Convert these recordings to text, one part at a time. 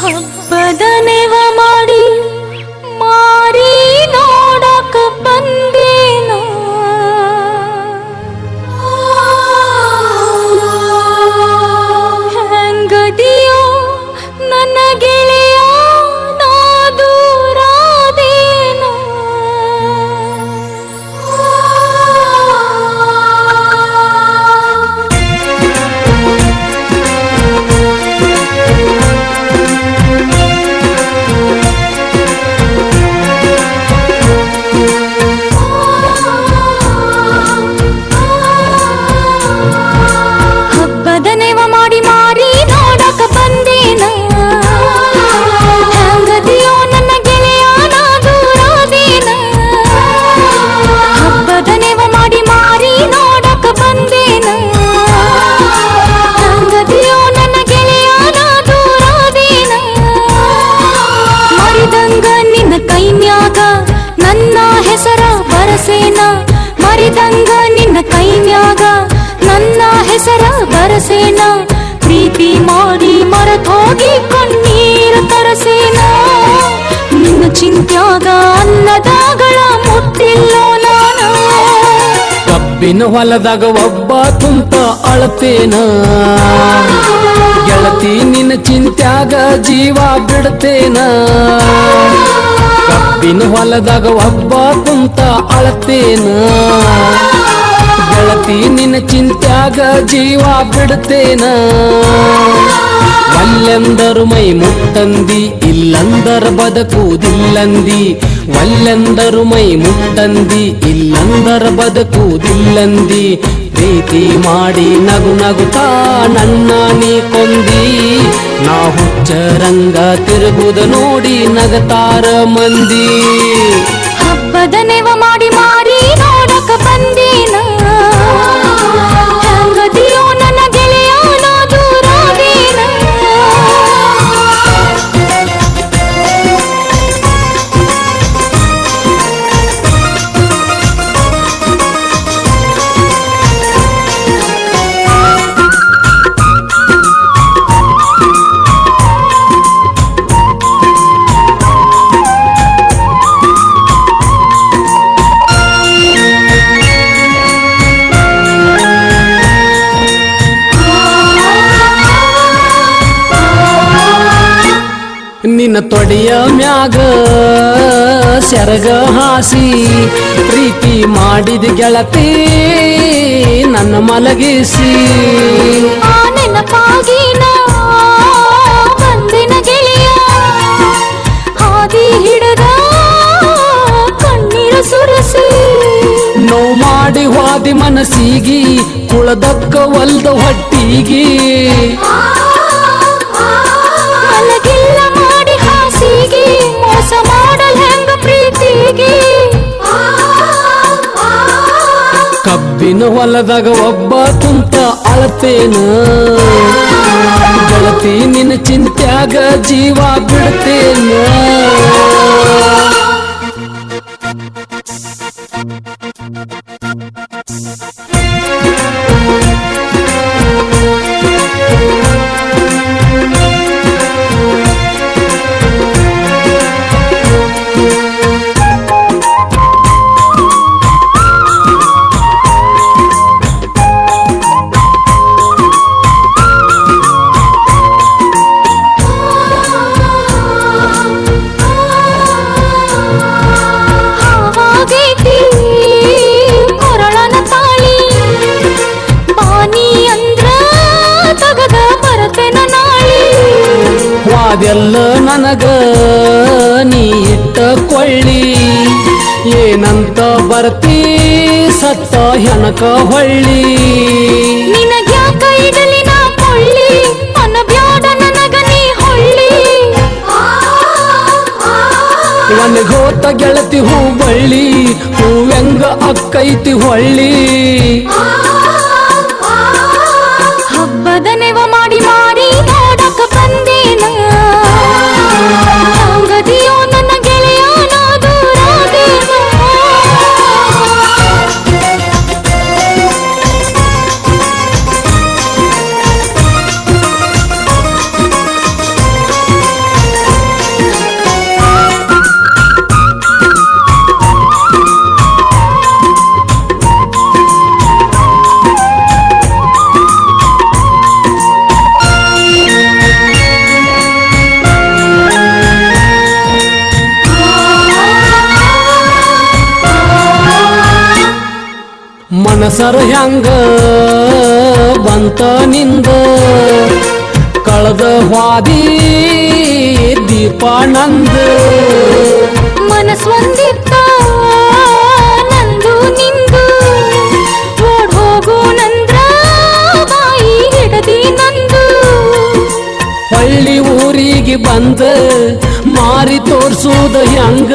ಹಬ್ಬದ ಬರಸೇನ ಪ್ರೀತಿ ಮಾಡಿ ಮರತೋಗಿ ಕಣ್ಣೀರು ತರಸೇನ? ನಿನ್ನ ಚಿಂತ್ಯಾಗ ಅನ್ನದಾಗಳ ಮುಟ್ಟಿಲ್ಲೋ ನಾನು? ಕಬ್ಬಿನ ಹೊಲದಾಗ ಒಬ್ಬ ಕುಂತ ಅಳತೇನ? ಗೆಳತಿ ನಿನ್ನ ಚಿಂತ್ಯಾಗ ಜೀವ ಬಿಡ್ತೇನ? ಕಬ್ಬಿನ ಹೊಲದಾಗ ಒಬ್ಬ ಕುಂತ ಅಳತೇನ? ಗೆಳತಿ ನಿನ್ನ ಚಿಂತ್ಯಾಗ ಜೀವ ಬಿಡ್ತೇನ ಅಲ್ಲೆಂದರು ಮೈ ಮುಟ್ಟಂದಿ, ಇಲ್ಲಂದರ ಬದುಕುವುದಿಲ್ಲಂದಿ. ಒಲ್ಲೆಂದರು ಮೈ ಮುಟ್ಟಂದಿ, ಇಲ್ಲಂದರ ಬದುಕುವುದಿಲ್ಲಂದಿ. ಪ್ರೀತಿ ಮಾಡಿ ನಗು ನಗುತ್ತಾ ನನ್ನ ನೀ ಕೊಂದಿ. ನಾ ಹುಚ್ಚರಂಗ ತಿರುಗುದ ನೋಡಿ ನಗತಾರ ಮಂದಿ. ನಿನ್ನ ತೊಡೆಯ ಮ್ಯಾಗ ಸೆರಗ ಹಾಸಿ ಪ್ರೀತಿ ಮಾಡಿದ ಗೆಳತಿ ನನ್ನ ಮಲಗಿಸಿ. ಹಾದಿ ನೋವು ಮಾಡಿ ವಾದಿ ಮನಸ್ಸಿಗಿ ಕುಳದಕ್ಕ ಒಲ್ದ ಹೊಟ್ಟಿಗಿ. ಕಬ್ಬಿನ ಹೊಲದಾಗ ಒಬ್ಬ ಕುಂತ ಅಳತೇನ? ಗೆಳತಿ ನಿನ್ನ ಚಿಂತ್ಯಾಗ ಜೀವ ಬಿಡ್ತೇನ? ವಾದೆಲ್ಲ ನನಗ ನೀ ಇಟ್ಟ ಕೊಳ್ಳಿ ಏನಂತ ಬರ್ತಿ ಸತ್ತ ಹೆಣಕ ಹೊಳ್ಳಿ. ಒಣಗೋತ ಗೆಳತಿ ಹೂ ಬಳ್ಳಿ ಹೂವೆಂಗ ಅಕ್ಕೈತಿ ಹೊಳ್ಳಿ. ಹೆಸರು ಹೆಂಗ ಬಂತ ನಿಂದ? ಕಳೆದ ಹಾದಿ ದೀಪಾನಂದ ಮನಸ್ವಂದಿತ್ತ ನಂದು ನಿಂದು? ಓಡ್ ಹೋಗು ನಂದ್ರ ಬಾಯಿ ಹಿಡದಿ ನಂದು? ಹಳ್ಳಿ ಊರಿಗೆ ಬಂದ ಮಾರಿ ತೋರ್ಸುದ ಹೆಂಗ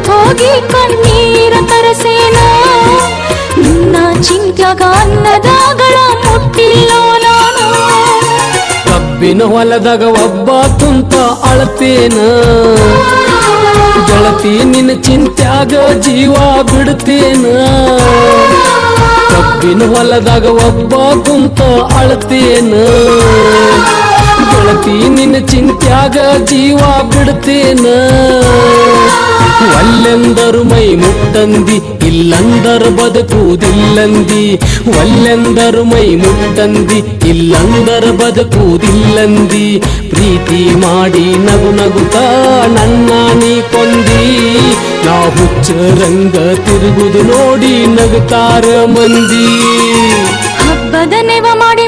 ಮರೆತೋಗಿ ಕಣ್ಣೀರ ತರಸೇನ? ನಿನ್ನ ಚಿಂತ್ಯಾಗ ಅನ್ನದಾಗಳ ಮುಟ್ಟಿಲ್ಲೋ ನಾನು. ಕಬ್ಬಿನ ಹೊಲದಾಗ ಒಬ್ಬ ಕುಂತ ಅಳತೇನ? ಗೆಳತಿ ನಿನ್ನ ಚಿಂತ್ಯಾಗ ಜೀವ ಬಿಡ್ತೇನ? ಕಬ್ಬಿನ ಹೊಲದಾಗ ಒಬ್ಬ ಕುಂತ ಅಳತೇನ? ಗೆಳತಿ ನಿನ್ನ ಚಿಂತ್ಯಾಗ ಜೀವ ಬಿಡ್ತೇನ ಒಲ್ಲೆಂದರು ಮೈ ಮುಟ್ಟಂದಿ ಇಲ್ಲಂದರ ಬದುಕುವುದಿಲ್ಲಂದಿ ಒಲ್ಲೆಂದರು ಮೈ ಮುಟ್ಟಂದಿ ಇಲ್ಲಂದರ ಬದುಕುವುದಿಲ್ಲಂದಿ ಪ್ರೀತಿ ಮಾಡಿ ನಗು ನಗುತ್ತ ನನ್ನ ನೀ ಕೊಂದಿ ನಾ ಹುಚ್ಚ ರಂಗ ತಿರುಗುದು ನೋಡಿ ನಗುತ್ತಾರ ಮಂದಿ ಹಬ್ಬದ ನೆವ ಮಾಡಿ